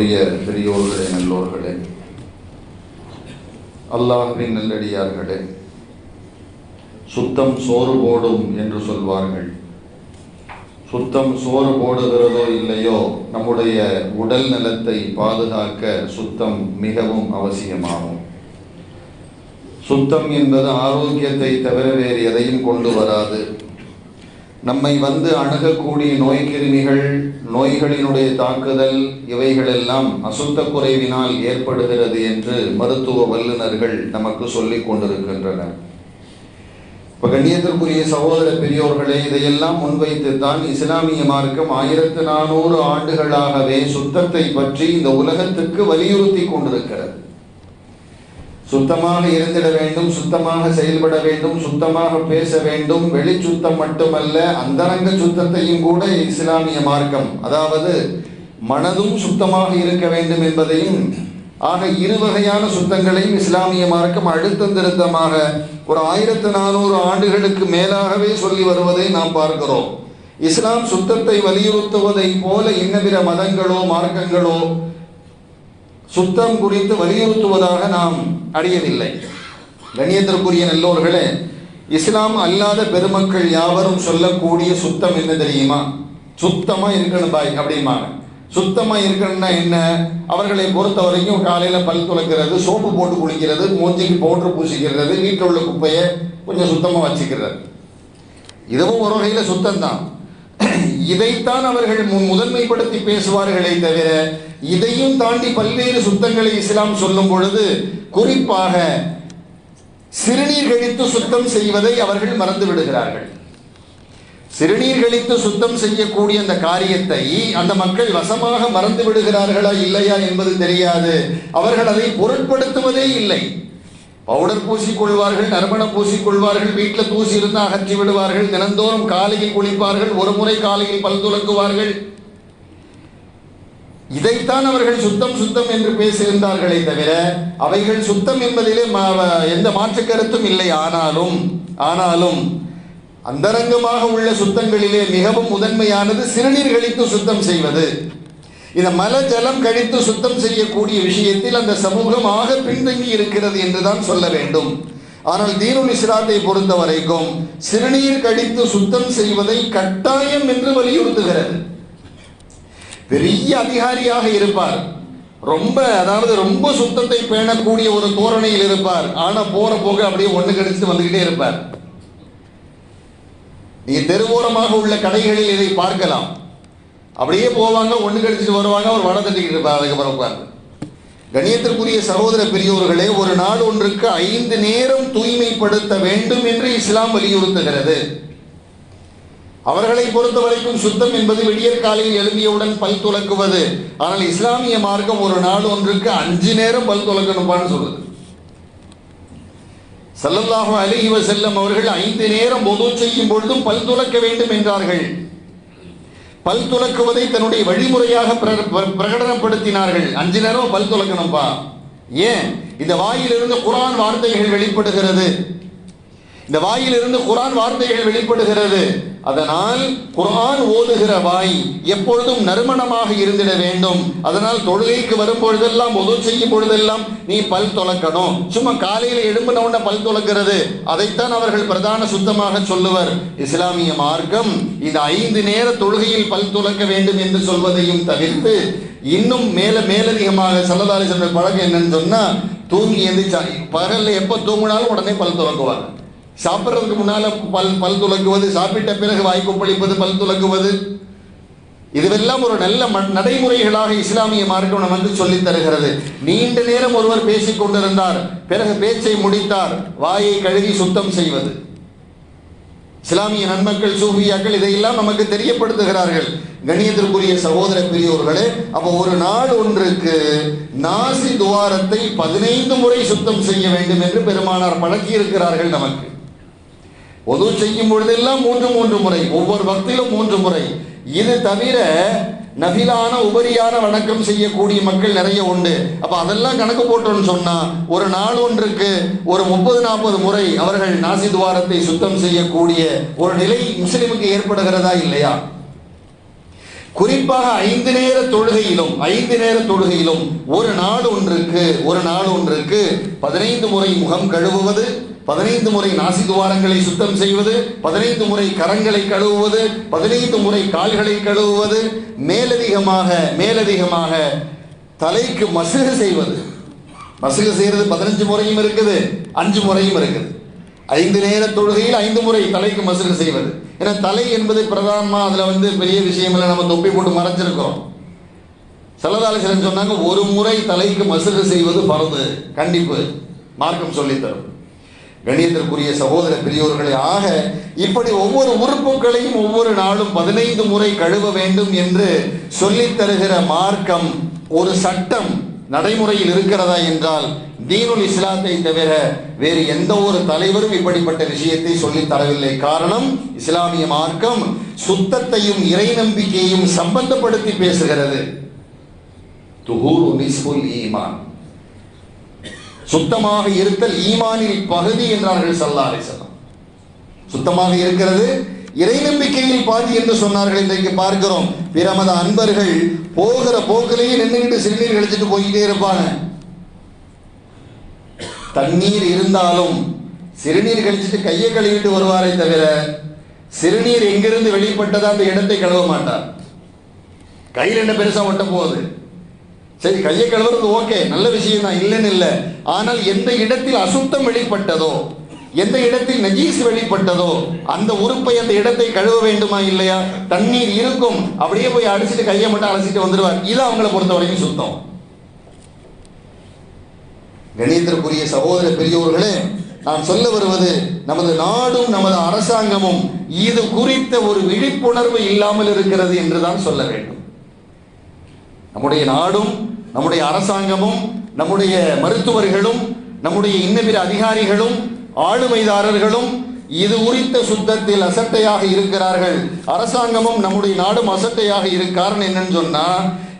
அன்புக்குரிய பெரியோர்களே நல்லோர்களே. அல்லாஹ்வின் நல்லடியார்களே சுத்தம் சோறு போடும் என்று சொல்வார்கள். சுத்தம் சோறு போடுகிறதோ இல்லையோ நம்முடைய உடல் நலத்தை பாதுகாக்க சுத்தம் மிகவும் அவசியமாகும். சுத்தம் என்பது ஆரோக்கியத்தை தவிர வேறு எதையும் கொண்டு வராது. நம்மை வந்து அணுகக்கூடிய நோய் கிருமிகள் நோய்களினுடைய தாக்குதல் இவைகளெல்லாம் அசுத்த குறைவினால் ஏற்படுகிறது என்று மருத்துவ வல்லுநர்கள் நமக்கு சொல்லிக் கொண்டிருக்கின்றனர். இப்ப கண்ணியத்திற்குரிய சகோதர பெரியோர்களே இதையெல்லாம் முன்வைத்து தான் இஸ்லாமிய மார்க்கம் ஆயிரத்து நானூறு ஆண்டுகளாகவே சுத்தத்தை பற்றி இந்த உலகத்துக்கு வலியுறுத்தி கொண்டிருக்கிறது. சுத்தமாக இருந்திட வேண்டும் சுத்தமாக செயல்பட வேண்டும் சுத்தமாக பேச வேண்டும். வெளி சுத்தம் மட்டுமல்ல அந்தரங்க சுத்தத்தையும் கூட இஸ்லாமிய மார்க்கம். அதாவது மனதும் சுத்தமாக இருக்க வேண்டும் என்பதையும் ஆக இரு வகையான சுத்தங்களையும் இஸ்லாமிய மார்க்கம் அழுத்தம் திருத்தமாக ஒரு ஆயிரத்து நானூறு ஆண்டுகளுக்கு மேலாகவே சொல்லி வருவதை நாம் பார்க்கிறோம். இஸ்லாம் சுத்தத்தை வலியுறுத்துவதை போல இன்னபிற மதங்களோ மார்க்கங்களோ சுத்தம் குறித்து வலியுறுத்துவதாக நாம் அறியவில்லை. கண்ணியத்திற்குரிய நல்லோர்களே இஸ்லாம் அல்லாத பெருமக்கள் யாவரும் சொல்லக்கூடிய சுத்தம் என்ன தெரியுமா? சுத்தமா இருக்கணும் பாய் அப்படிம்பாங்க. சுத்தமா இருக்கணும்னா என்ன? அவர்களை பொறுத்த வரைக்கும் காலையில பல் துளக்கிறது சோப்பு போட்டு குளிக்கிறது மூஞ்சிக்கு பவுடர் பூசிக்கிறது வீட்டில் உள்ள குப்பையை கொஞ்சம் சுத்தமா வச்சுக்கிறது. இதுவும் ஒரு வகையில சுத்தம் தான் இதைத்தான் அவர்கள் முதன்மைப்படுத்தி பேசுவார்களே தவிர இதையும் தாண்டி பல்வேறு சுத்தங்களை இஸ்லாம் சொல்லும் பொழுது குறிப்பாக சிறுநீர் கழித்து சுத்தம் செய்வதை அவர்கள் மறந்து விடுகிறார்கள். சிறுநீர் கழித்து சுத்தம் செய்யக்கூடிய அந்த காரியத்தை அந்த மக்கள் வசமாக மறந்து விடுகிறார்களா இல்லையா என்பது தெரியாது. அவர்கள் அதை பொருட்படுத்துவதே இல்லை. பவுடர் பூசிக்கொள்வார்கள் நறுமணம் பூசிக்கொள்வார்கள் வீட்டில் தூசி இருந்தால் அகற்றி விடுவார்கள் தினந்தோறும் காலையில் குளிப்பார்கள் ஒரு முறை காலையில் பல் துலக்குவார்கள். இதைத்தான் அவர்கள் சுத்தம் சுத்தம் என்று பேசியிருந்தார்களே தவிர அவைகள் சுத்தம் என்பதிலே மா- எந்த மாற்று கருத்தும் இல்லை. ஆனாலும் ஆனாலும் அந்தரங்கமாக உள்ள சுத்தங்களிலே மிகவும் முதன்மையானது சிறுநீர் கழித்து சுத்தம் செய்வது. இந்த மல ஜலம் கழித்து சுத்தம் செய்யக்கூடிய விஷயத்தில் அந்த சமூகம் ஆக பின்தங்கி இருக்கிறது என்றுதான் சொல்ல வேண்டும். ஆனால் தீனுல் இஸ்லாத்தை பொறுத்த வரைக்கும் சிறுநீர் கழித்து சுத்தம் செய்வதை கட்டாயம் என்று வலியுறுத்துகிறது. பெரிய அதிகாரியாக இருப்பார். ரொம்ப அதாவது ரொம்ப சுத்தத்தை பேணக்கூடிய ஒரு தோரணையில் இருப்பார். ஆனா போற போக அப்படியே ஒண்ணு கடிச்சு வந்துகிட்டே இருப்பார். நீ தெருவோரமாக உள்ள கடைகளில் இதை பார்க்கலாம். அப்படியே போவாங்க ஒண்ணு கடிச்சிட்டு வருவாங்க அவர் வடை தட்டிக்கிட்டு இருப்பார் அதுக்கப்புறம் உட்கார்ந்து. கணியத்திற்குரிய சகோதர பெரியோர்களே ஒரு நாள் ஒன்றுக்கு ஐந்து நேரம் தூய்மைப்படுத்த வேண்டும் என்று இஸ்லாம் வலியுறுத்துகிறது. அவர்களை பொறுத்த வரைக்கும் சுத்தம் என்பது விடியற் காலையில் எழும்பியவுடன் பல் துலக்குவது. ஆனால் இஸ்லாமிய மார்க்கம் ஒரு நாள் ஒன்றுக்கு அஞ்சு நேரம் பல் துலக்கணும்பான்னு சொல்லுது. ஸல்லல்லாஹு அலைஹி செல்லம் அவர்கள் ஐந்து நேரம் பொது செய்யும் பொழுதும் பல் துலக்க வேண்டும் என்றார்கள். பல் துலக்குவதை தன்னுடைய வழிமுறையாக பிரகடனப்படுத்தினார்கள். அஞ்சு நேரம் பல் துலக்கணும்பா? ஏன்? இந்த வாயிலிருந்து குரான் வார்த்தைகள் வெளிப்படுகிறது. இந்த வாயிலிருந்து குரான் வார்த்தைகள் வெளிப்படுகிறது. அதனால் குரான் ஓதுகிற வாய் எப்பொழுதும் நறுமணமாக இருந்திட வேண்டும். அதனால் தொழுகைக்கு வரும் பொழுதெல்லாம் உதவு செய்யும் பொழுதெல்லாம் நீ பல் துலக்கணும். சும்மா காலையில் எழும்பின உடனே பல் துலக்கிறது. அதைத்தான் அவர்கள் பிரதான சுத்தமாக சொல்லுவர். இஸ்லாமிய மார்க்கம் இந்த ஐந்து நேர தொழுகையில் பல் துலக்க வேண்டும் என்று சொல்வதையும் தவிர்த்து இன்னும் மேல மேலதிகமாக சல்லதாரி சென்ற பழக்கம் என்னன்னு சொன்னா தூங்கி எந்திரிச்சா பகல்ல எப்ப தூங்கினாலும் உடனே பல் துலக்குவாங்க. சாப்பிட்றதுக்கு முன்னால பல் பல் துலக்குவது சாப்பிட்ட பிறகு வாய் கொப்பளிப்பது பல் துலக்குவது இதுவெல்லாம் ஒரு நல்ல ம- நடைமுறைகளாக இஸ்லாமிய மார்க்கம் நமக்கு சொல்லித் தருகிறது. நீண்ட நேரம் ஒருவர் பேசிக் கொண்டிருந்தார் பிறகு பேச்சை முடித்தார் வாயை கழுவி சுத்தம் செய்வது. இஸ்லாமிய நன்மக்கள் சூஃபியாக்கள் இதையெல்லாம் நமக்கு தெரியப்படுத்துகிறார்கள். கணியத்திற்குரிய சகோதர பெரியோர்களே அப்போ ஒரு நாள் ஒன்றுக்கு நாசி துவாரத்தை பதினைந்து முறை சுத்தம் செய்ய வேண்டும் என்று பெருமானார் பழக்கி இருக்கிறார்கள் நமக்கு. பொது செய்யும் பொழுதெல்லாம் மூன்று மூன்று முறை. ஒவ்வொரு பக்தியிலும் மூன்று முறை. இது தவிர நபிலான உபரியான வணக்கம் செய்யக்கூடிய மக்கள் நிறைய உண்டு. அப்ப அதெல்லாம் கணக்கு போட்டோம்னு சொன்னா ஒரு நாள் ஒன்றுக்கு ஒரு முப்பது நாற்பது முறை அவர்கள் நாசி துவாரத்தை சுத்தம் செய்யக்கூடிய ஒரு நிலை முஸ்லிமுக்கு ஏற்படுகிறதா இல்லையா? குறிப்பாக ஐந்து நேர தொழுகையிலும் ஐந்து நேர தொழுகையிலும் ஒரு நாள் ஒன்றுக்கு ஒரு நாள் ஒன்றுக்கு பதினைந்து முறை முகம் கழுவுவது பதினைந்து முறை நாசி துவாரங்களை சுத்தம் செய்வது பதினைந்து முறை கரங்களை கழுவுவது பதினைந்து முறை கால்களை கழுவுவது மேலதிகமாக மேலதிகமாக தலைக்கு மசுகு செய்வது. மசுகு செய்யறது பதினஞ்சு முறையும் இருக்குது அஞ்சு முறையும் இருக்குது. ஐந்து நேர தொழுகையில் ஐந்து முறை தலைக்கு மசுகு செய்வது. ஏன்னா தலை என்பது பிரதானமாக அதில் வந்து பெரிய விஷயம் இல்லை நம்ம தொப்பி போட்டு மறைச்சிருக்கிறோம். சல்லதாலிசன் சொன்னாங்க ஒரு முறை தலைக்கு மசுகு செய்வது பரது. கண்டிப்பு. மார்க்கம் சொல்லித்தரும். கணியத்திற்குரிய சகோதர பெரியோர்களே ஆக இப்படி ஒவ்வொரு உறுப்புகளையும் ஒவ்வொரு நாளும் பதினைந்து முறை கழுவ வேண்டும் என்று சொல்லித் தருகிற மார்க்கம் ஒரு சட்டம் நடைமுறையில் இருக்கிறதா என்றால் தீனுல் இஸ்லாத்தை தவிர வேறு எந்த ஒரு தலைவரும் இப்படிப்பட்ட விஷயத்தை சொல்லித் தரவில்லை. காரணம் இஸ்லாமிய மார்க்கம் சுத்தத்தையும் இறை நம்பிக்கையையும் சம்பந்தப்படுத்தி பேசுகிறது. துஹூர் ஈமான். சுத்தமாக இருத்தல் ஈமானில் பகுதி என்றார்கள் சல்லா அலிசல்லாம் சுத்தமாக இருக்கிறது இறை நம்பிக்கையில் பாதி என்று சொன்னார்கள். இன்றைக்கு பார்க்கிறோம் பிரமத அன்பர்கள் போகிற போக்கிலேயே நின்றுகிட்டு சிறுநீர் கழிச்சிட்டு போய்கிட்டே இருப்பாங்க. தண்ணீர் இருந்தாலும் சிறுநீர் கழிச்சிட்டு கையை கழுவிட்டு வருவாரே தவிர சிறுநீர் எங்கிருந்து வெளிப்பட்டதா அந்த இடத்தை கழுவ மாட்டார். கையில் என்ன பெருசா ஒட்ட போகுது? சரி கையை கழுவுறது ஓகே நல்ல விஷயம் தான் இல்லைன்னு இல்லை. ஆனால் எந்த இடத்தில் அசுத்தம் வெளிப்பட்டதோ எந்த இடத்தில் நஜீஸ் வெளிப்பட்டதோ அந்த உறுப்பை அந்த இடத்தை கழுவ வேண்டுமா இல்லையா? தண்ணீர் இருக்கும். அப்படியே போய் அடிச்சிட்டு கையை மட்டும் அலசிட்டு வந்துடுவார். இது அவங்களை பொறுத்த வரைக்கும் சுத்தம். கணியத்திற்குரிய சகோதர பெரியோர்களே நான் சொல்ல வருவது நமது நாடும் நமது அரசாங்கமும் இது குறித்த ஒரு விழிப்புணர்வு இல்லாமல் இருக்கிறது என்றுதான் சொல்ல வேண்டும். நம்முடைய நாடும் நம்முடைய அரசாங்கமும் நம்முடைய மருத்துவர்களும் நம்முடைய இன்னபிற அதிகாரிகளும் ஆளுமைதாரர்களும் இது குறித்த சுத்தத்தில் அசட்டையாக இருக்கிறார்கள். அரசாங்கமும் நம்முடைய நாடும் அசட்டையாக இருக்கு காரணம் என்னன்னு சொன்னா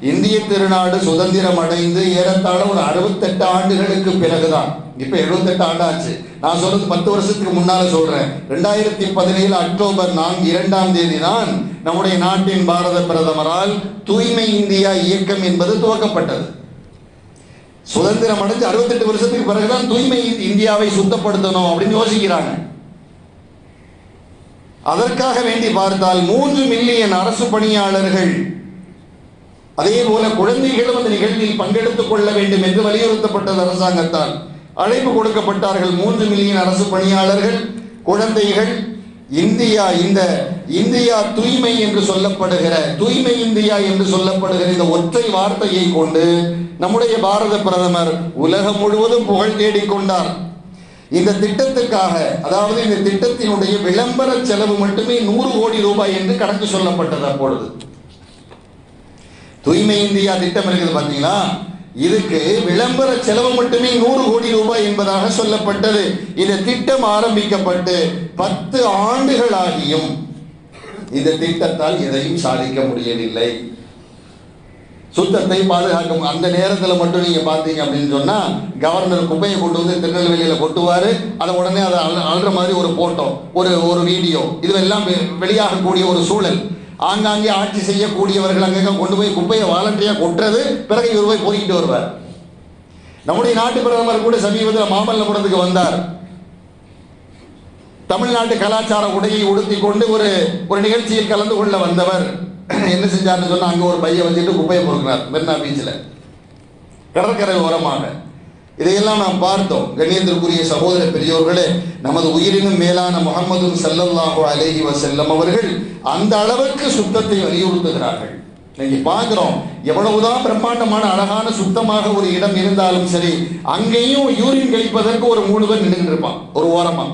இந்திய திருநாடு சுதந்திரம் அடைந்து ஏறத்தாழ ஒரு அறுபத்தெட்டு ஆண்டுகளுக்கு பிறகுதான். இப்ப எழுபத்தெட்டு ஆண்டு ஆச்சு நான் சொல்றது பத்து வருஷத்துக்கு முன்னால சொல்றேன். ரெண்டாயிரத்தி பதினேழு அக்டோபர் நான்கு இரண்டாம் தேதி தான் நம்முடைய நாட்டின் பாரத பிரதமரால் தூய்மை இந்தியா இயக்கம் என்பது துவக்கப்பட்டது. சுதந்திரம் அடைஞ்சு அறுபத்தெட்டு வருஷத்துக்கு பிறகுதான் தூய்மை இந்தியாவை சுத்தப்படுத்தணும் அப்படின்னு யோசிக்கிறாங்க. அதற்காக வேண்டி பார்த்தால் மூன்று மில்லியன் அரசு பணியாளர்கள் அதே போல குழந்தைகளும் அந்த நிகழ்வில் பங்கெடுத்துக் கொள்ள வேண்டும் என்று வலியுறுத்தப்பட்டது அரசாங்கத்தால். அழைப்பு கொடுக்கப்பட்டார்கள் மூன்று மில்லியன் அரசு பணியாளர்கள் குழந்தைகள் இந்தியா இந்த இந்தியா தூய்மை என்று சொல்லப்படுகிற தூய்மை இந்தியா என்று சொல்லப்படுகிற இந்த ஒற்றை வார்த்தையை கொண்டு நம்முடைய பாரத பிரதமர் உலகம் முழுவதும் புகழ் தேடிக்கொண்டார். இந்த திட்டத்துக்காக அதாவது இந்த திட்டத்தினுடைய விளம்பர செலவு மட்டுமே நூறு கோடி ரூபாய் என்று கணக்கு சொல்லப்பட்டது அப்பொழுது. தூய்மை இந்தியா திட்டம் இருக்குது பாத்தீங்களா? இதுக்கு விளம்பர செலவு மட்டுமே நூறு கோடி ரூபாய் என்பதாக சொல்லப்பட்டது. இந்த திட்டம் ஆரம்பிக்கப்பட்டு பத்து ஆண்டுகள் ஆகியும் இந்த திட்டத்தால் எதையும் சாதிக்க முடியவில்லை. சுத்தத்தை பாதுகாக்க அந்த நேரத்தில் மட்டும் நீங்க பார்த்தீங்க அப்படின்னு சொன்னா கவர்னர் குப்பையை கொண்டு வந்து திருநெல்வேலியில கொட்டுவாரு. அதை உடனே அதை அழ- அழுற மாதிரி ஒரு போட்டோ ஒரு ஒரு வீடியோ இதுவெல்லாம் வெ- வெளியாகக்கூடிய ஒரு சூழல். ஆங்காங்கே ஆட்சி செய்யக்கூடியவர்கள் அங்கங்க கொண்டு போய் குப்பையை வாலண்டரியா கொட்டுறது பிறகு இவர் போய் பொறுக்கிட்டு வருவார். நம்முடைய நாட்டு பிரதமர் கூட சமீபத்தில் மாமல்லபுரத்துக்கு வந்தார். தமிழ்நாட்டு கலாச்சார உடையை உடுத்தி கொண்டு ஒரு ஒரு நிகழ்ச்சியில் கலந்து கொள்ள வந்தவர். என்ன செஞ்சார்னு சொன்னா அங்க ஒரு பையன் வச்சுட்டு குப்பையை பொறுக்கினார் மெரினா பீச்சில். கடற்கரை ஓரமாக. இதையெல்லாம் நாம் பார்த்தோம். கண்ணியத்திற்குரிய சகோதர பெரியோர்களே நமது உயிரினும் மேலான முகமது ஸல்லல்லாஹு அலேஹி வசல்லம் அவர்கள் அந்த அளவுக்கு சுத்தத்தை வலியுறுத்துகிறார்கள். இன்னைக்கு பார்க்கிறோம் எவ்வளவுதான் பிரம்மாண்டமான அழகான சுத்தமாக ஒரு இடம் இருந்தாலும் சரி அங்கேயும் யூரின் கழிப்பதற்கு ஒரு மூணு பேர் நின்று இருப்பான் ஒரு ஓரமா.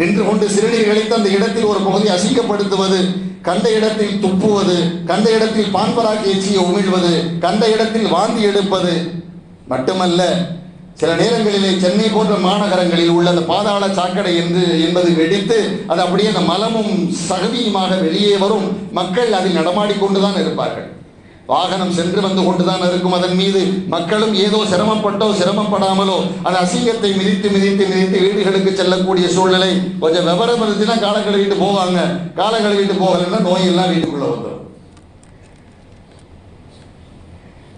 நின்று கொண்டு சிறுநீர் கழித்து அந்த இடத்தில் ஒரு பகுதி அசிங்கப்படுத்துவது கண்ட இடத்தில் துப்புவது கண்ட இடத்தில் பான்பராக்கி எச்சியை உமிழ்வது கண்ட இடத்தில் வாந்தி எடுப்பது மட்டுமல்ல சில நேரங்களிலே சென்னை போன்ற மாநகரங்களில் உள்ள அந்த பாதாள சாக்கடை என்று என்பது வெடித்து அது அப்படியே அந்த மலமும் சகதியுமாக வெளியே வரும். மக்கள் அதில் நடமாடிக்கொண்டுதான் இருப்பார்கள். வாகனம் சென்று வந்து கொண்டுதான் இருக்கும். அதன் மீது மக்களும் ஏதோ சிரமப்பட்டோ சிரமப்படாமலோ அந்த அசிங்கத்தை மிதித்து மிதித்து மிதித்து வீடுகளுக்கு செல்லக்கூடிய சூழ்நிலை கொஞ்சம் விவரம் இருந்துச்சுன்னா காலை கழுவிட்டு போவாங்க. காலை கழுவிட்டு போகலைன்னா நோயெல்லாம் வீட்டுக்குள்ளே வந்துடும்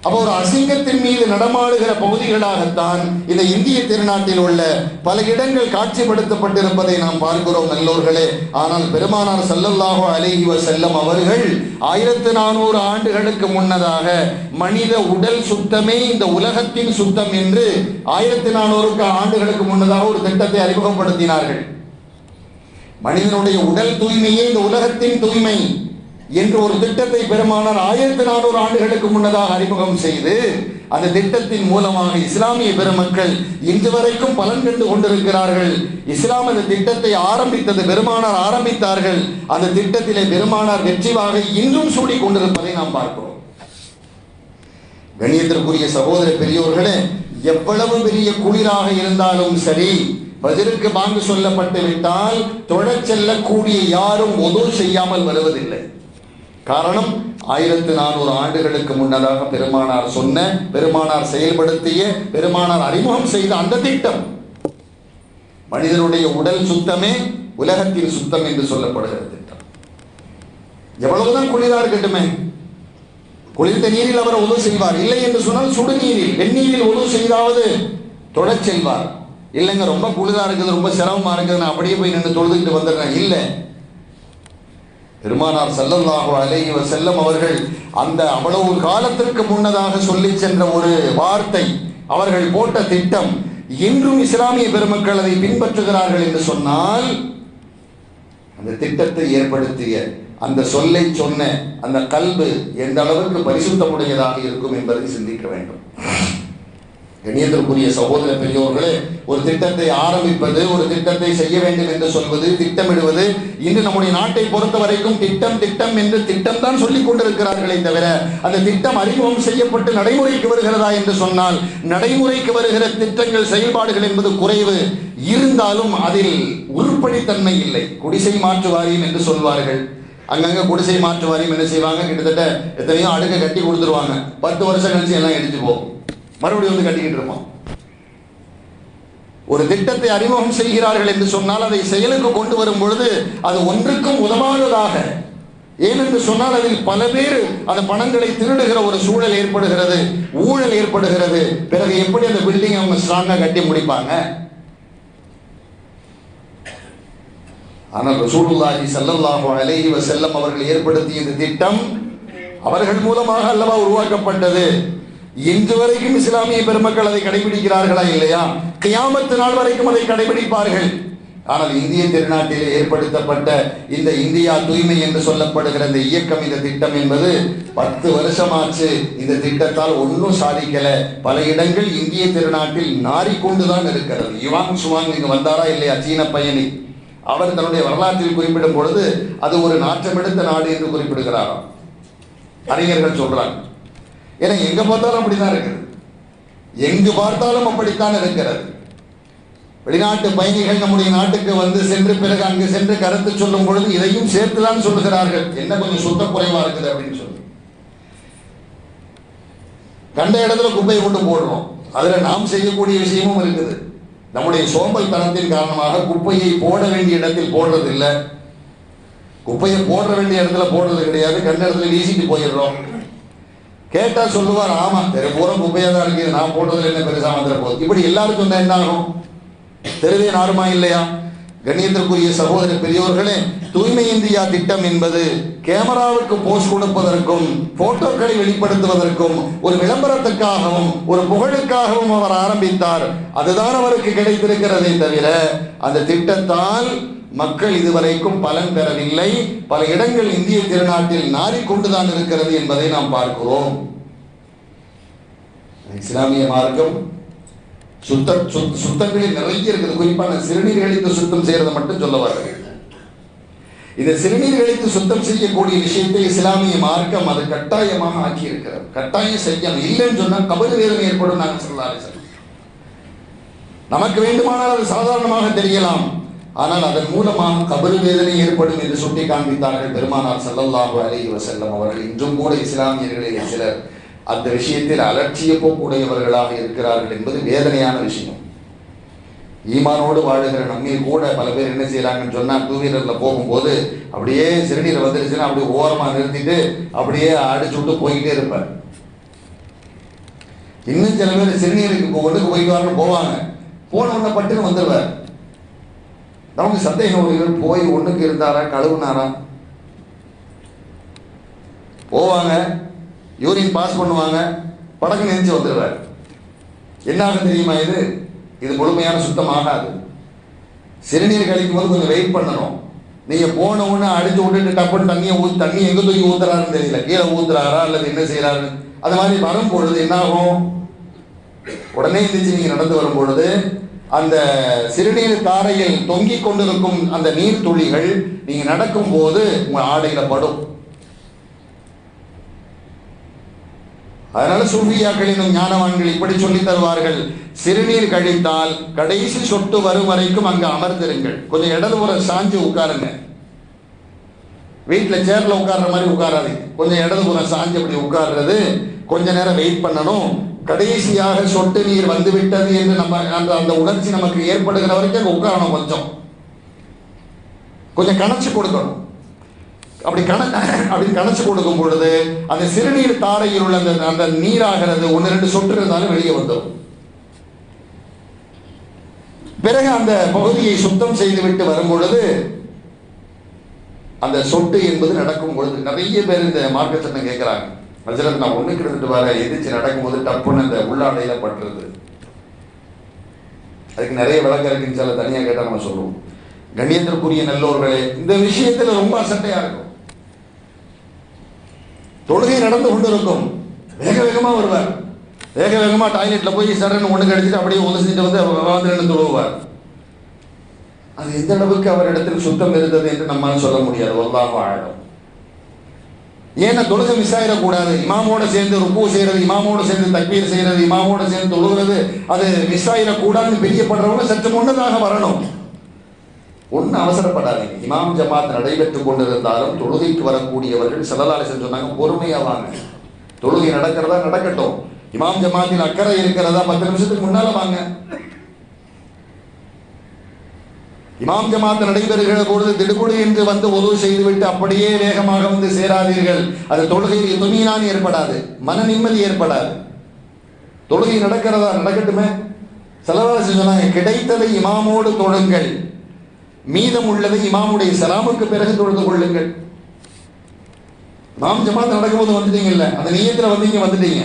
அப்போ ஒரு அசிங்கத்தின் மீது நடமாடுகிற பகுதிகளாகத்தான் இந்த இந்திய திருநாட்டில் உள்ள பல இடங்கள் காட்சிப்படுத்தப்பட்டிருப்பதை நாம் பார்க்கிறோம் நல்லோர்களே. ஆனால் பெருமானார் ஸல்லல்லாஹு அலைஹி செல்லம் அவர்கள் ஆயிரத்து நானூறு ஆண்டுகளுக்கு முன்னதாக மனித உடல் சுத்தமே இந்த உலகத்தின் சுத்தம் என்று ஆயிரத்து நானூறுக்கு ஆண்டுகளுக்கு முன்னதாக ஒரு திட்டத்தை அறிமுகப்படுத்தினார்கள். மனிதனுடைய உடல் தூய்மையே இந்த உலகத்தின் தூய்மை. என்று ஒரு திட்டத்தை பெருமானார் ஆயிரத்தி நானூறு ஆண்டுகளுக்கு முன்னதாக அறிமுகம் செய்து அந்த திட்டத்தின் மூலமாக இஸ்லாமிய பெருமக்கள் இன்று வரைக்கும் பலன் கண்டு கொண்டிருக்கிறார்கள். இஸ்லாம் அந்த திட்டத்தை ஆரம்பித்தது பெருமானார் ஆரம்பித்தார்கள். அந்த திட்டத்திலே பெருமானார் வெற்றிவாக இன்றும் சூடி கொண்டிருப்பதை நாம் பார்க்கிறோம். கணியத்திற்குரிய சகோதர பெரியோர்களே எவ்வளவு பெரிய குளிராக இருந்தாலும் சரி பதிலுக்கு பாங்கு சொல்லப்பட்டு விட்டால் தொழச் செல்லக்கூடிய யாரும் உதவு செய்யாமல் வருவதில்லை. காரணம் ஆயிரத்து நானூறு ஆண்டுகளுக்கு முன்னதாக பெருமானார் சொன்ன பெருமானார் செயல்படுத்திய பெருமானார் அறிமுகம் செய்த அந்த திட்டம். மனிதனுடைய உடல் சுத்தமே உலகத்தின் சுத்தம் என்று சொல்லப்படுகிற திட்டம். எவ்வளவுதான் குளிரா இருக்கட்டுமே. குளிர்ந்த நீரில் அவர் உதவு செய்வார். இல்லை என்று சொன்னால் சுடுநீரில் வெந்நீரில் உதவு செய்தாவது தொழச் செல்வார். இல்லைங்க ரொம்ப குளிரா இருக்குது ரொம்ப சிரமமா இருக்குது நான் அப்படியே போய் நின்று தொழுதுகிட்டு வந்துடுறேன். இல்லை. பெருமானார் ஸல்லல்லாஹு அலைஹி செல்லம் அவர்கள் அந்த அவ்வளவு காலத்திற்கு முன்னதாக சொல்லி சென்ற ஒரு வார்த்தை அவர்கள் போட்ட திட்டம் இன்றும் இஸ்லாமிய பெருமக்கள் அதை பின்பற்றுகிறார்கள் என்று சொன்னால் அந்த திட்டத்தை ஏற்படுத்திய அந்த சொல்லை சொன்ன அந்த கல்வு எந்த அளவுக்கு பரிசுத்தமுடையதாக இருக்கும் என்பதை சிந்திக்க வேண்டும். கணியத்திற்குரிய சகோதர பெரியோர்களே ஒரு திட்டத்தை ஆரம்பிப்பது ஒரு திட்டத்தை செய்ய வேண்டும் என்று சொல்வது திட்டமிடுவது இன்று நம்முடைய நாட்டை பொறுத்த வரைக்கும் திட்டம் திட்டம் என்று திட்டம் தான் சொல்லிக் கொண்டிருக்கிறார்களே தவிர அந்த திட்டம் அறிமுகம் செய்யப்பட்டு நடைமுறைக்கு வருகிறதா என்று சொன்னால் நடைமுறைக்கு வருகிற திட்டங்கள் செயல்பாடுகள் என்பது குறைவு. இருந்தாலும் அதில் உருப்படித்தன்மை இல்லை. குடிசை மாற்று வாரியம் என்று சொல்வார்கள். அங்கங்க குடிசை மாற்று வாரியம் என்ன செய்வாங்க? கிட்டத்தட்ட எத்தனையோ அடுக்க கட்டி கொடுத்துருவாங்க. பத்து வருஷம் கழிச்சு எல்லாம் எடுத்து போகும். மறுபடியும் வந்து கட்டிக்கிட்டு இருப்போம் ஒரு திட்டத்தை அறிமுகம் செய்கிறார்கள் என்று சொன்னால் அதை செயலுக்கு கொண்டு வரும் பொழுது அது ஒன்றுக்கும் உதவாததாக. ஏனென்று சொன்னால் அதில் பல பேர் அந்த பணங்களை திருடுகிற ஒரு சூழல் ஏற்படுகிறது ஊழல் ஏற்படுகிறது. பிறகு எப்படி அந்த பில்டிங் அவங்க ஸ்ட்ராங்காக கட்டி முடிப்பாங்க? ஆனால் ரசூலுல்லாஹி ஸல்லல்லாஹு அலைஹி செல்லம் அவர்கள் ஏற்படுத்திய இந்த திட்டம் அவர்கள் மூலமாக அல்லவா உருவாக்கப்பட்டது? இன்று வரைக்கும் இஸ்லாமிய பெருமக்கள் அதை கடைபிடிக்கிறார்களா இல்லையா? கியாமத்து நாள் வரைக்கும் அதை கடைபிடிப்பார்கள். ஆனால் இந்திய திருநாட்டில் ஏற்படுத்தப்பட்ட இந்த இந்தியா தூய்மை என்று சொல்லப்படுகிற இந்த இயக்கம் இந்த திட்டம் என்பது பத்து வருஷமாச்சு. இந்த திட்டத்தால் ஒன்றும் சாதிக்கல. பல இடங்கள் இந்திய திருநாட்டில் நாரிக்கொண்டுதான் இருக்கிறது. யுவாங் சுவாங் இங்கு வந்தாரா இல்லையா? சீன பயணி. அவர் தன்னுடைய வரலாற்றில் குறிப்பிடும் பொழுது அது ஒரு நாற்றமெடுத்த நாடு என்று குறிப்பிடுகிறாராம். அறிஞர்கள் சொல்றாங்க. ஏன்னா எங்க பார்த்தாலும் அப்படிதான் இருக்குது. எங்கு பார்த்தாலும் அப்படித்தான் இருக்கிறது. வெளிநாட்டு பயணிகள் நம்முடைய நாட்டுக்கு வந்து சென்று பிறகு அங்கு சென்று கருத்து சொல்லும் பொழுது இதையும் சேர்த்துதான் சொல்லுகிறார்கள். என்ன கொஞ்சம் சுத்த குறைவா இருக்குது அப்படின்னு சொல்லி. கண்ட இடத்துல குப்பையை கொண்டு போடுறோம். அதுல நாம் செய்யக்கூடிய விஷயமும் இருக்குது. நம்முடைய சோம்பல் தனத்தின் காரணமாக குப்பையை போட வேண்டிய இடத்தில் போடுறது இல்லை குப்பையை போட வேண்டிய இடத்துல போடுறது கிடையாது. கண்ட இடத்துல வீசிட்டு போயிடுறோம். கேட்டா சொல்லுவார் ஆமா தெரு பூரா குப்பையா தான் இருக்குது நான் போட்டதுல என்ன பெருசா வந்துட போகுது? இப்படி எல்லாருக்கும் வந்தா என்ன ஆகும்? தெருவே நாருமா இல்லையா? கண்ணியத்திற்குரிய சகோதர பெரியோர்களே தூய்மை இந்தியா திட்டம் என்பது கேமராவுக்கு போஸ்ட் கொடுப்பதற்கும் போட்டோக்களை வெளிப்படுத்துவதற்கும் ஒரு விளம்பரத்துக்காகவும் ஒரு புகழுக்காகவும் அவர் ஆரம்பித்தார். அதுதான் அவருக்கு கிடைத்திருக்கிறதே தவிர அந்த திட்டத்தால் மக்கள் இதுவரைக்கும் பலன் பெறவில்லை. பல இடங்கள் இந்திய திருநாட்டில் நாறிக்கொண்டுதான் இருக்கிறது என்பதை நாம் பார்க்கிறோம். இஸ்லாமிய மார்க்கம் சுத்த சுத்- சுத்தங்களில் நிறைய இருக்குது. குறிப்பான சிறுநீர் கழித்து சுத்தம் செய்யறதை மட்டும் சொல்ல வரேன் இந்த சிறுநீர் கழித்து சுத்தம் செய்யக்கூடிய விஷயத்தை இஸ்லாமிய மார்க்கம் அது கட்டாயமாக ஆக்கி இருக்கிறது கட்டாயம் செய்யணும். இல்லைன்னு சொன்னா கபரு வேதனை ஏற்படும் நாங்கள் சொல்லலாம். நமக்கு வேண்டுமானால் அது சாதாரணமாக தெரியலாம். ஆனால் அதன் மூலமாக கபரு வேதனை ஏற்படும் என்று சுட்டி காண்பித்தார்கள் பெருமானார் ஸல்லல்லாஹு அலைஹி வஸல்லம் அவர்கள். இன்றும் கூட இஸ்லாமியர்களிலே சிலர் அந்த விஷயத்தில் அலட்சிய போக்குடையவர்களாக இருக்கிறார்கள் என்பது வேதனையான விஷயம். ஈமானோடு வாழுகிற நம்மில் கூட பல பேர் என்ன செய்யறாங்கன்னு சொன்னா டூ வீலரில் போகும்போது அப்படியே சிறுநீர் வந்துருச்சுன்னா அப்படியே ஓரமா நிறுத்திட்டு அப்படியே அடிச்சு விட்டு போய்கிட்டே இருப்பார். இன்னும் சில பேர் சிறுநீருக்கு இப்போ ஒன்றுக்கு போயிட்டு போவாங்க. போன உடனே பட்டுன்னு வந்துடுவார் நமக்கு சந்தேகம் இவர் போய் ஒண்ணுக்கு இருந்தாரா கழுவுனாரா? போவாங்க யூரின் பாஸ் பண்ணுவாங்க படக்கு நெஞ்சு வந்துடுறாரு. என்ன ஆகும் தெரியுமா இது? இது முழுமையான சுத்தம் ஆகாது சிறுநீர் கழிக்கும் போது கொஞ்சம் வெயிட் பண்ணணும். நீங்க போன உடனே அடிச்சு விட்டுட்டு டப்புன்னு தண்ணியை ஊத்தி தண்ணி எங்க தூக்கி ஊத்துறாருன்னு தெரியல. கீழே ஊத்துறாரா அல்லது என்ன செய்யறாரு அது மாதிரி வரும் பொழுது என்ன ஆகும் உடனே எந்திரிச்சு நீங்க நடந்து வரும் பொழுது அந்த சிறுநீர் தாரையில் தொங்கிக் கொண்டிருக்கும் அந்த நீர் துளிகள் நீங்க நடக்கும் போது உங்க ஆடையில படும். அதனால சூஃபியாக்கள் ஞானவான்கள் இப்படி சொல்லி தருவார்கள். சிறுநீர் கழித்தால் கடைசி சொட்டு வரும் வரைக்கும் அங்க அமர்ந்திருங்கள். கொஞ்சம் இடதுபுறம் சாஞ்சு உட்காருங்க. வீட்டில் சேர்ல உட்கார்ற மாதிரி உட்காராதீங்க. கொஞ்சம் இடதுபுறம் சாஞ்சு அப்படி உட்கார்றது கொஞ்ச நேரம் வெயிட் பண்ணணும். கடைசியாக சொட்டு நீர் வந்து விட்டது என்று நம்ம அந்த அந்த உணர்ச்சி நமக்கு ஏற்படுகிற வரைக்கும் உட்காரணும் கொஞ்சம். கொஞ்சம் கணச்சு கொடுக்கணும். அப்படி கண அப்படி கணச்சு கொடுக்கும் பொழுது அந்த சிறுநீர் தாரையில் உள்ள அந்த அந்த நீராகிறது ஒன்று ரெண்டு சொட்டு இருந்தாலும் வெளியே வந்துடும். பிறகு அந்த பகுதியை சுத்தம் செய்துவிட்டு வரும் பொழுது அந்த சொட்டு என்பது நடக்கும் பொழுது நிறைய பேர் இந்த மார்க்கத்தை கேட்கிறாங்க. ஹஜரத் நான் ஒண்ணுக்கு எடுத்துட்டு வர எதிர்த்து நடக்கும்போது டப்புன்னு அந்த உள்ளாடையில பட்டுறது அதுக்கு நிறைய விளக்கம் இருக்குன்னு சொல்ல தனியா கேட்டா நம்ம சொல்லுவோம். கண்ணியத்திற்குரிய நல்லோர்களே இந்த விஷயத்துல ரொம்ப அசட்டையா இருக்கும். தொழுகை நடந்து கொண்டிருக்கும். வேக வேகமா வருவார். வேக வேகமா டாய்லெட்ல போய் சரன்னு ஒண்ணு கடிச்சிட்டு அப்படியே உதச்சிட்டு வந்து வந்து தொழுவார். அது எந்த அளவுக்கு அவரிடத்தில் சுத்தம் இருந்தது என்று நம்மால் சொல்ல முடியாது. வல்லாஹ் ஆழம் ஏன்னா தொழுகை மிஸ் ஆயிடக்கூடாது. இமாமோட சேர்ந்து ருப்பு செய்யறது இமாமோட சேர்ந்து தக்பீர் செய்யறது இமாமோட சேர்ந்து தொழுகிறது அது மிஸ் ஆயிடக்கூடாதுன்னு பிரியப்படுறவங்க சற்று முன்னதாக வரணும். ஒன்றும் அவசரப்படாதீங்க. இமாம் ஜமாத் நடைபெற்றுக் கொண்டிருந்தாலும் தொழுகைக்கு வரக்கூடியவர்கள் செல்லலாலிசன் சொன்னாங்க பொறுமையாக வாங்க. தொழுகை நடக்கிறதா நடக்கட்டும். இமாம் ஜமாத்தின் அக்கறை இருக்கிறதா பத்து நிமிஷத்துக்கு முன்னால வாங்க. இமாம் ஜமாத் நடைபெறுகிற பொழுது திடுகுடு என்று வந்து உதவு செய்துவிட்டு அப்படியே வேகமாக வந்து சேராதீர்கள். அது தொழுகையில் துணியினால் ஏற்படாது மன நிம்மதி ஏற்படாது. தொழுகை நடக்கிறதா நடக்கட்டுமே? செலவரசு சொன்னாங்க கிடைத்ததை இமாமோடு தொழுங்கள். மீதம் உள்ளதை இமாமுடைய செலாமுக்கு பிறகு தொழுது கொள்ளுங்கள். இமாம் ஜமாத் நடக்கும்போது வந்துட்டீங்கல்ல அந்த நீயத்தில் வந்தீங்க வந்துட்டீங்க.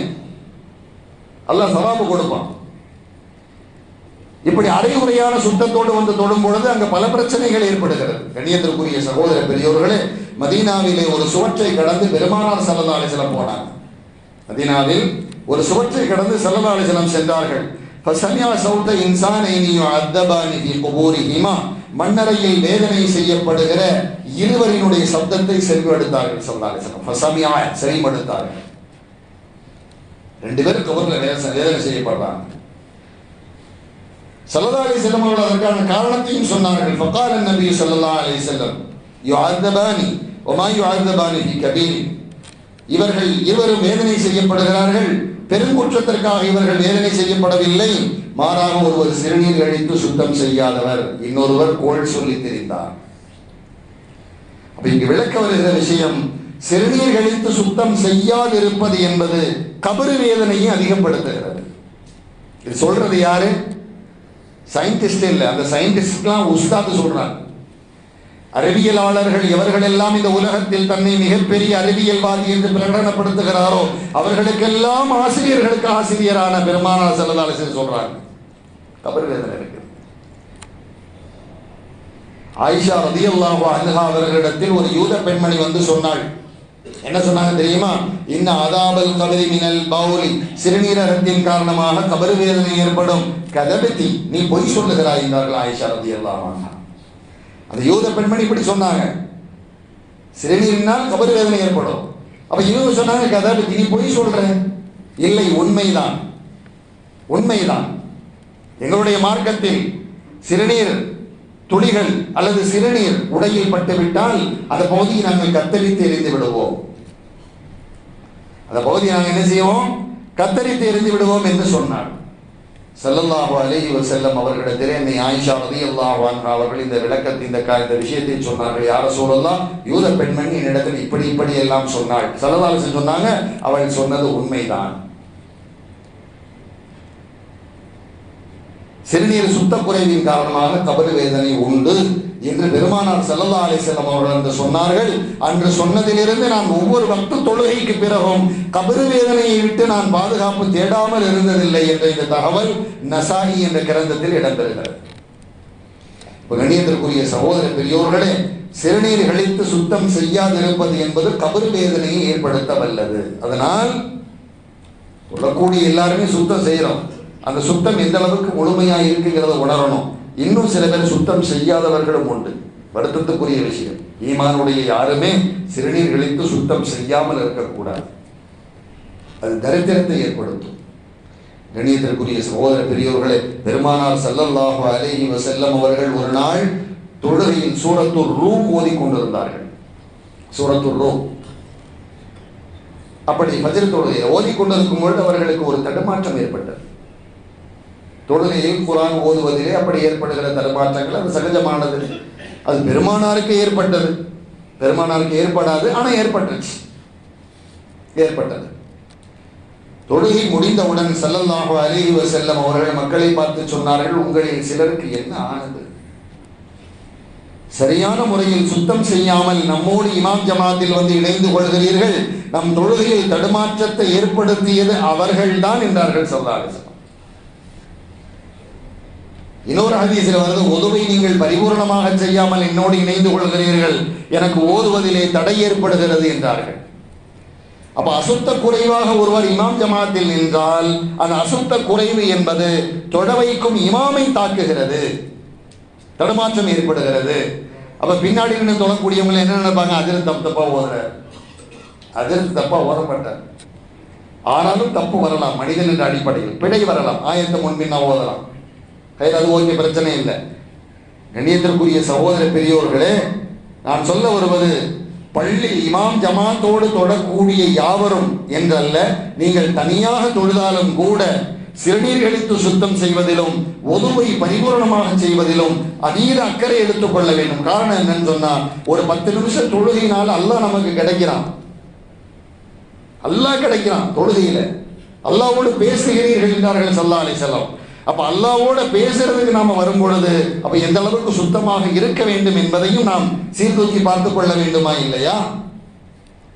அல்லாஹ் சவாபு கொடுப்பான். இப்படி அரைகுறையான சுத்தத்தோடு வந்து தொடும் பொழுது அங்க பல பிரச்சனைகள் ஏற்படுகிறது. கண்ணியத்திற்குரிய சகோதர பெரியோர்களே மதீனாவிலே ஒரு சுவற்றை கடந்து பெருமானார் சல்லா அலிசலம் போனாங்க மதீனாவில் ஒரு சுவற்றை கடந்து சல்லா அலிசலம் சென்றார்கள். ஃபசமியா சௌத்த இன்சானைனியோ அத்தபானி ஃபி மண்ணறையில் வேதனை செய்யப்படுகிற இருவரினுடைய சப்தத்தை செல்வெடுத்தார்கள் சல்லா அலிசலம் ஃபசமியா செறிமடுத்தார்கள் ரெண்டு பேரும் கவர்ல வேதனை செய்யப்படுறாங்க. சல்லா அலி செல்லம் அவர்கள் அதற்கான காரணத்தையும் சொன்னார்கள். ஃபக்கால் நபி சல்லா அலி செல்லம் யுஅத்தபானி ஒமா யுஅத்தபானி ஹி கபீரி இவர்கள் இருவரும் வேதனை செய்யப்படுகிறார்கள். பெருங்குற்றத்திற்காக இவர்கள் வேதனை செய்யப்படவில்லை. மாறாக ஒருவர் சிறுநீர் கழித்து சுத்தம் செய்யாதவர். இன்னொருவர் கோள் சொல்லி தெரிந்தார். அப்ப இங்கு விளக்க வருகிற விஷயம் சிறுநீர் கழித்து சுத்தம் செய்யாதிருப்பது என்பது கபரு வேதனையை அதிகப்படுத்துகிறது. இது சொல்றது யாரு? சயின்டிஸ்ட் இல்லை. அந்த சயின்டிஸ்ட்லாம் உஸ்தாது சொல்கிறாங்க அறிவியலாளர்கள் எவர்களெல்லாம் இந்த உலகத்தில் தன்னை மிகப்பெரிய அறிவியல்வாதி என்று பிரகடனப்படுத்துகிறாரோ அவர்களுக்கெல்லாம் ஆசிரியர்களுக்கு ஆசிரியரான பெருமானார் செல்லதாலசன் சொல்றாங்க தவறு வேதனை இருக்கு. ஆயிஷா ரதியல்லாஹு அன்ஹா அவர்களிடத்தில் ஒரு யூத பெண்மணி வந்து சொன்னாள் என்ன சொன்னாங்க தெரியுமா? இந்த அதாபல் கபரி மினல் பவுலி சிறுநீரகத்தின் காரணமாக கபரு வேதனை ஏற்படும். கதபத்தி நீ பொய் சொல்லுகிறாய் என்றார்கள் ஆயிஷா ரதியல்லாஹு அன்ஹா. அந்த யூத பெண்மணி இப்படி சொன்னாங்க. சிறுநீரினால் கபரு வேதனை ஏற்படும். அப்ப இவங்க சொன்னாங்க கதை நீ பொய் சொல்ற. இல்லை உண்மைதான். உண்மைதான். எங்களுடைய மார்க்கத்தில் சிறுநீர் துளிகள் அல்லது சிறுநீர் உடையில் பட்டுவிட்டால் அந்த பகுதியை நாங்கள் கத்தரித்து எரிந்து விடுவோம். அந்த பகுதியை நாங்கள் என்ன செய்வோம்? கத்தரித்து எரிந்து விடுவோம் என்று சொன்னார். செல்லல்லாஹு அலேஹி வஸல்லம் அவர்களிடத்திலே என்னை ஆயிஷா ரதி அல்லாஹான் அவர்கள் இந்த விளக்கத்தை இந்த கா- இந்த விஷயத்தை சொன்னார்கள். யார சொல்லலாம் யூத பெண்மணி என்னிடத்தில் இப்படி இப்படி எல்லாம் சொன்னாள். ஸல்லல்லாஹு சொன்னாங்க. அவள் சொன்னது உண்மைதான். சிறுநீர் சுத்தக்குறைவின் காரணமாக கபடு வேதனை உண்டு என்று பெருமானார் செல்லல்லா அலிசல்லம் அவர்கள் என்று சொன்னார்கள். அன்று சொன்னதிலிருந்து நான் ஒவ்வொரு பக்த தொழுகைக்கு பிறகும் கபரு வேதனையை விட்டு நான் பாதுகாப்பு தேடாமல் இருந்ததில்லை என்ற இந்த தகவல் நசாகி என்ற கிரந்தத்தில் இடம்பெறுகிறது. கணியத்திற்குரிய சகோதர பெரியோர்களே சிறுநீர் கழித்து சுத்தம் செய்யாதிருப்பது என்பது கபரு வேதனையை ஏற்படுத்த வல்லது. அதனால் சொல்லக்கூடிய எல்லாருமே சுத்தம் செய்யறோம். அந்த சுத்தம் எந்த அளவுக்கு முழுமையா இருக்குங்கிறத உணரணும். இன்னும் சில பேர் சுத்தம் செய்யாதவர்களும் உண்டு. வருத்தத்துக்குரிய விஷயம். ஈமானுடைய யாருமே சிறுநீர் கழித்து சுத்தம் செய்யாமல் இருக்கக்கூடாது. அது தரித்திரத்தை ஏற்படுத்தும். கணியத்திற்குரிய சகோதர பெரியோர்களே பெருமானார் ஸல்லல்லாஹு அலேஹி வசல்லம் அவர்கள் ஒரு நாள் தொழுகையில் சூரத்தூர் ரூம் ஓதிக் கொண்டிருந்தார்கள். சூரத்தூர் ரூம். அப்படி ஃபஜ்ர் தொழுகையை ஓதிக் கொண்டிருக்கும் பொழுது அவர்களுக்கு ஒரு தடுமாற்றம் ஏற்பட்டது. தொழுகையில் குரான் ஓதுவதிலே அப்படி ஏற்படுகிற தடுமாற்றங்கள் அது சகஜமானது. அது பெருமானாருக்கு ஏற்பட்டது. பெருமானாருக்கு ஏற்படாது ஆனால் ஏற்பட்டுச்சு. ஏற்பட்டது. தொழுகை முடிந்தவுடன் ஸல்லல்லாஹு அறிவு செல்லும் அவர்கள் மக்களை பார்த்து சொன்னார்கள் உங்களில் சிலருக்கு என்ன ஆனது? சரியான முறையில் சுத்தம் செய்யாமல் நம்மோடு இமாம் ஜமாத்தில் வந்து இணைந்து கொள்கிறீர்கள் நம் தொழுகையில் தடுமாற்றத்தை ஏற்படுத்தியது அவர்கள்தான் என்றார்கள் சொல்லார்கள் இன்னொரு ஹதீஸில் வந்து உதவை நீங்கள் பரிபூர்ணமாக செய்யாமல் என்னோடு இணைந்து கொள்கிறீர்கள். எனக்கு ஓதுவதிலே தடை ஏற்படுகிறது என்றார்கள். அப்ப அசுத்த குறைவாக ஒருவர் இமாம் ஜமாத்தில் நின்றால் அந்த அசுத்த குறைவு என்பது தொடவைக்கும் இமாமை தாக்குகிறது. தடுமாற்றம் ஏற்படுகிறது. அப்ப பின்னாடி நின்று தொழக்கூடியவங்க என்ன நினைப்பாங்க? அதில் தப்பு தப்பா ஓதுற. அதில் தப்பா ஓதப்பட்டார் ஆனாலும் தப்பு வரலாம். மனிதன் என்ற அடிப்படையில் பிழை வரலாம். ஆயத்தை முன்பின்னா ஓதலாம். அது ஓகே பிரச்சனை இல்லை. கண்ணியத்திற்குரிய சகோதர பெரியோர்களே நான் சொல்ல வருவது பள்ளி இமாம் ஜமாத்தோடு தொடக்கூடிய யாவரும் என்றல்ல நீங்கள் தனியாக தொழுதாலும் கூட சிறுநீர் கழித்து சுத்தம் செய்வதிலும் ஒதுவை பரிபூரணமாக செய்வதிலும் அதீத அக்கறை எடுத்துக்கொள்ள வேண்டும். காரணம் என்னன்னு சொன்னா ஒரு பத்து நிமிஷம் தொழுகையினால் அல்லாஹ் நமக்கு கிடைக்கிறான். அல்லாஹ் கிடைக்கிறான் தொழுகையில. அல்லாவோடு பேசுகிறீர்கள் என்றார்கள் சல்லா அலி செல்லம் அப்ப அல்லாவோட பேசுறதுக்கு நாம வரும்பொழுது அப்ப எந்த அளவுக்கு சுத்தமாக இருக்க வேண்டும் என்பதையும் நாம் சீர்தூக்கி பார்த்து கொள்ள வேண்டுமா இல்லையா?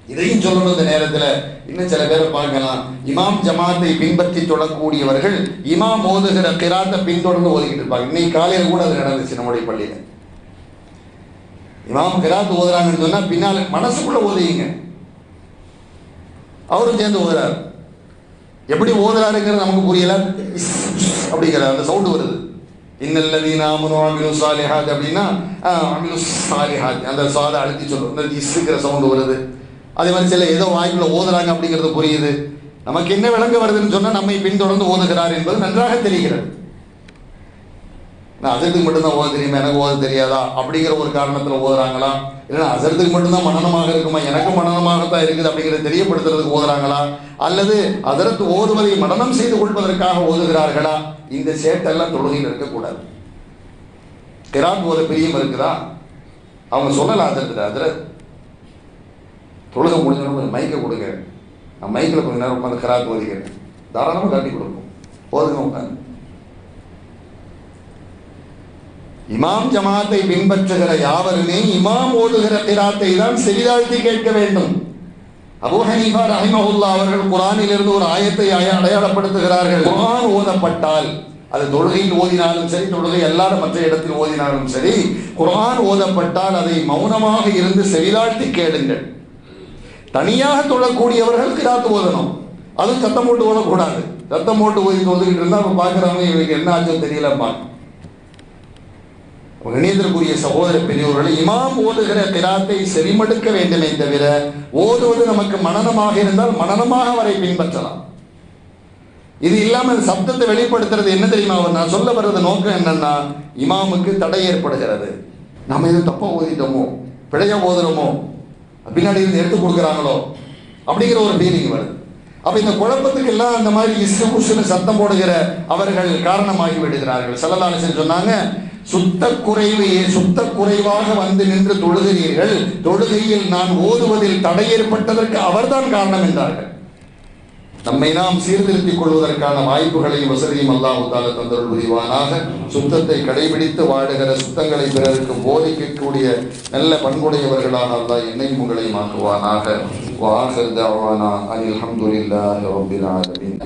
இதையும் சொல்லணும் இந்த நேரத்துல. இன்னும் சில பேரை பார்க்கலாம். இமாம் ஜமாத்தை பின்பற்றி தொடக்கூடியவர்கள் இமாம் ஓதுகிற கிராத்தை பின்தொடர்ந்து ஓதிக்கிட்டு இருப்பாங்க. இன்னைக்கு காலையில் கூட அது நடந்துச்சு நம்முடைய பள்ளியில. இமாம் கிராத் ஓதுறாங்கன்னு சொன்னா பின்னால் மனசுக்குள்ள ஓதுவீங்க அவரும் சேர்ந்து ஓதுறாரு. எப்படி ஓதுறாருங்கிறது நமக்கு புரியல? இஸ் அப்படிங்கிற அந்த சவுண்டு வருது. இன்னல்லதீன ஆமனு அமிலு சாலிஹாத் அப்படின்னா ஆ, அமிலு சாலிஹாத் அந்த சாதை அழுத்தி சொல்லும். இந்த இஸ்ஸுங்கிற சவுண்டு வருது. அதே மாதிரி சில ஏதோ வாய்க்குள்ள ஓதுறாங்க அப்படிங்கிறது புரியுது. நமக்கு என்ன விளங்க வருதுன்னு சொன்னால் நம்மை பின்தொடர்ந்து ஓதுகிறார் என்பது நன்றாக தெரிகிறது. நான் அசரத்துக்கு மட்டும்தான் ஓத தெரியுமா? எனக்கு ஓத தெரியாதா? அப்படிங்கிற ஒரு காரணத்தில் ஓதுறாங்களா? இல்லைன்னா அசரத்துக்கு மட்டும்தான் மனநமாக இருக்குமா? எனக்கு மனநமாகத்தான் இருக்குது அப்படிங்கிறத தெரியப்படுத்துறதுக்கு ஓதுறாங்களா? அல்லது அதற்கு ஓதுவதை மனனம் செய்து கொள்வதற்காக ஓதுகிறார்களா? இந்த சேட்டெல்லாம் தொழுகையில் இருக்கக்கூடாது. கிராத் ஓத பிரியம் இருக்குதா? அவங்க சொல்லலாம் அதற்கு அதில் தொழுகை முடிஞ்ச கொஞ்சம் மைக்கை கொடுங்க. நான் மைக்கில் கொஞ்ச நேரம் உட்காந்து கிராத் ஓதிக்கிறேன். தாராளமாக காட்டி கொடுப்போம். ஓதுங்க உட்காந்து இமாம் ஜமாத்தை பின்பற்றுகிற யாவருமே இமாம் ஓதுகிற திராத்தை தான் செவிதாழ்த்தி கேட்க வேண்டும். அபு ஹனீஃபா ரஹிமஹுல்லா அவர்கள் குரானில் இருந்து ஒரு ஆயத்தை அடையாளப்படுத்துகிறார்கள். குரான் ஓதப்பட்டால் அது தொழுகையில் ஓதினாலும் சரி தொழுகை அல்லாத மற்ற இடத்தில் ஓதினாலும் சரி குரான் ஓதப்பட்டால் அதை மௌனமாக இருந்து செவிதாழ்த்தி கேளுங்கள். தனியாக தொழக்கூடியவர்கள் கிராத்து ஓதணும். அதுவும் சத்தம் போட்டு ஓதக்கூடாது. சத்தம் போட்டு ஓதி தொழுதுகிட்டு இருந்தால் அப்ப பார்க்குறவங்க இவருக்கு என்ன ஆச்சோ தெரியலப்பா கணியத்திற்குரிய சகோதர பெரியவர்கள் இமாம் ஓதுகிற கிராத்தை செவிமடுக்க வேண்டுமே தவிர ஓதுவது நமக்கு மனநமாக இருந்தால் மனநமாக அவரை பின்பற்றலாம். இது இல்லாமல் சப்தத்தை வெளிப்படுத்துறது என்ன தெரியுமா? அவர் நான் சொல்ல வர்றது நோக்கம் என்னன்னா இமாமுக்கு தடை ஏற்படுகிறது. நம்ம எதுவும் தப்பாக ஓதிட்டோமோ பிழையா ஓதுறோமோ பின்னாடி இருந்து எடுத்து கொடுக்குறாங்களோ அப்படிங்கிற ஒரு ஃபீலிங் வருது. அப்போ இந்த குழப்பத்துக்கு எல்லாம் அந்த மாதிரி இசு உசுன்னு சத்தம் போடுகிற அவர்கள் காரணமாகி விடுகிறார்கள். செல்லலாலசன் சொன்னாங்க சுத்த குறைவு சுத்த குறைவாக வந்து நின்று தொழுகிறீர்கள். தொழுகையில் நான் ஓதுவதில் தடை ஏற்பட்டதற்கு அவர்தான் காரணம் என்றார்கள். நம்மை நாம் சீர்திருத்திக் கொள்வதற்கான வாய்ப்புகளையும் வசதியும் அல்லாஹ் தால தந்தருள் புரிவானாக. சுத்தத்தை கடைபிடித்து வாடுகிற சுத்தங்களை பிறருக்கு போதிக்கக்கூடிய நல்ல பண்புடையவர்களாக அல்லாஹ் என்னையும் உங்களையும் ஆக்குவானாக. வாஹர் தாவானா அனில் அல்ஹம்துலில்லாஹி